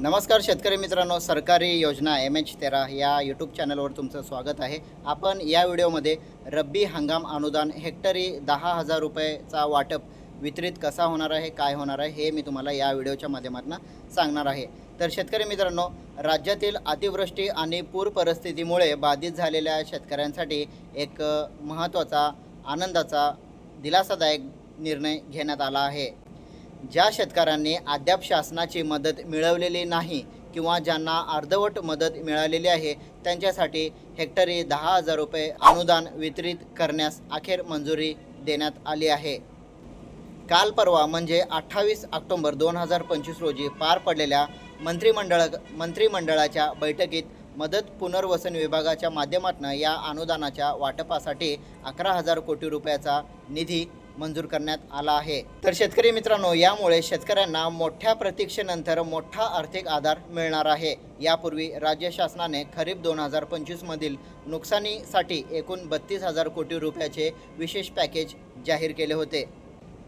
नमस्कार शेतकरी मित्रांनो सरकारी योजना एम एच तेरा या यूट्यूब चॅनलवर तुमचं स्वागत आहे. आपण या व्हिडिओमध्ये रब्बी हंगाम अनुदान हेक्टरी दहा हजार रुपयेचा वाटप वितरित कसा होणार आहे काय होणार आहे हे मी तुम्हाला या व्हिडिओच्या माध्यमातून सांगणार आहे. तर शेतकरी मित्रांनो राज्यातील अतिवृष्टी आणि पूर परिस्थितीमुळे बाधित झालेल्या शेतकऱ्यांसाठी एक महत्त्वाचा आनंदाचा दिलासादायक निर्णय घेण्यात आला आहे. ज्या शेतकऱ्यांनी अद्याप शासनाची मदत मिळवलेली नाही किंवा ज्यांना अर्धवट मदत मिळालेली आहे त्यांच्यासाठी हेक्टरी दहा हजार रुपये अनुदान वितरित करण्यास अखेर मंजुरी देण्यात आली आहे. काल परवा म्हणजे अठ्ठावीस ऑक्टोंबर दोन हजार पंचवीस रोजी पार पडलेल्या मंत्रिमंडळ मंत्रिमंडळाच्या बैठकीत मदत पुनर्वसन विभागाच्या माध्यमातून या अनुदानाच्या वाटपासाठी अकरा हजार कोटी रुपयाचा निधी मंजूर करण्यात आला आहे. तर शेतकरी मित्रांनो यामुळे शेतकऱ्यांना मोठ्या प्रतीक्षेनंतर मोठा आर्थिक आधार मिळणार आहे. यापूर्वी राज्य शासनाने खरीप दोन हजार पंचवीसमधील नुकसानीसाठी एकूण बत्तीस हजार कोटी रुपयाचे विशेष पॅकेज जाहीर केले होते.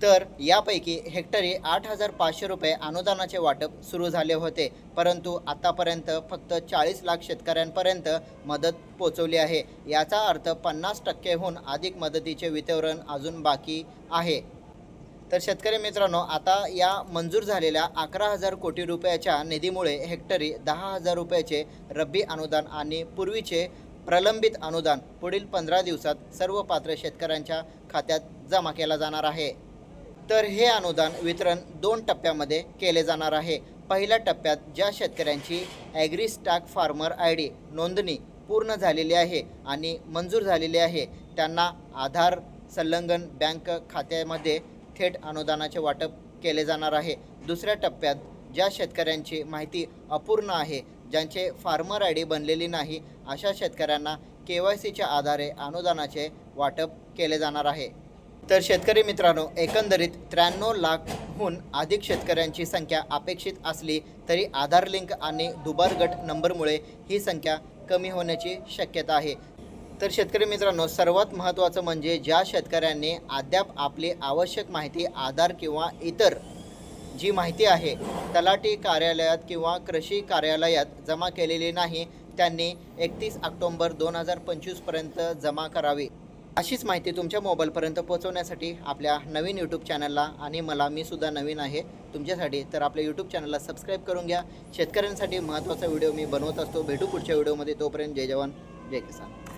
तर यापैकी हेक्टरी आठ हजार पाचशे रुपये अनुदानाचे वाटप सुरू झाले होते. परंतु आतापर्यंत फक्त चाळीस लाख शेतकऱ्यांपर्यंत मदत पोचवली आहे. याचा अर्थ पन्नास टक्केहून अधिक मदतीचे वितरण अजून बाकी आहे. तर शेतकरी मित्रांनो आता या मंजूर झालेल्या अकरा हजार कोटी रुपयाच्या निधीमुळे हेक्टरी दहा हजार रुपयाचे रब्बी अनुदान आणि पूर्वीचे प्रलंबित अनुदान पुढील पंधरा दिवसात सर्व पात्र शेतकऱ्यांच्या खात्यात जमा केला जाणार आहे. तर हे अनुदान वितरण दोन टप्प्यामध्ये केले जाणार आहे. पहिल्या टप्प्यात ज्या शेतकऱ्यांची ॲग्रीस्टॅक फार्मर आय डी नोंदणी पूर्ण झालेली आहे आणि मंजूर झालेली आहे त्यांना आधार संलग्न बँक खात्यामध्ये थेट अनुदानाचे वाटप केले जाणार आहे. दुसऱ्या टप्प्यात ज्या शेतकऱ्यांची माहिती अपूर्ण आहे ज्यांचे फार्मर आय डी बनलेली नाही अशा शेतकऱ्यांना के वाय सीच्या आधारे अनुदानाचे वाटप केले जाणार आहे. तर शेतकरी मित्रांनो एकंदरीत त्र्याण्णव लाखहून अधिक शेतकऱ्यांची संख्या अपेक्षित असली तरी आधार लिंक आणि दुबार गट नंबरमुळे ही संख्या कमी होण्याची शक्यता आहे. तर शेतकरी मित्रांनो सर्वात महत्त्वाचं म्हणजे ज्या शेतकऱ्यांनी अद्याप आपली आवश्यक माहिती आधार किंवा इतर जी माहिती आहे तलाठी कार्यालयात किंवा कृषी कार्यालयात जमा केलेली नाही त्यांनी एकतीस ऑक्टोंबर दोन हजार पंचवीसपर्यंत जमा करावी. अशीच माहिती तुमच्या मोबाईलपर्यंत पोहोचवण्यासाठी आपल्या नवीन यूट्यूब चॅनलला आणि मला मी सुद्धा नवीन आहे तुमच्यासाठी. तर आपल्या यूट्यूब चॅनलला सबस्क्राईब करून घ्या. शेतकऱ्यांसाठी महत्त्वाचा व्हिडिओ मी बनवत असतो. भेटू पुढच्या व्हिडिओमध्ये. तोपर्यंत जय जवान जय किसान.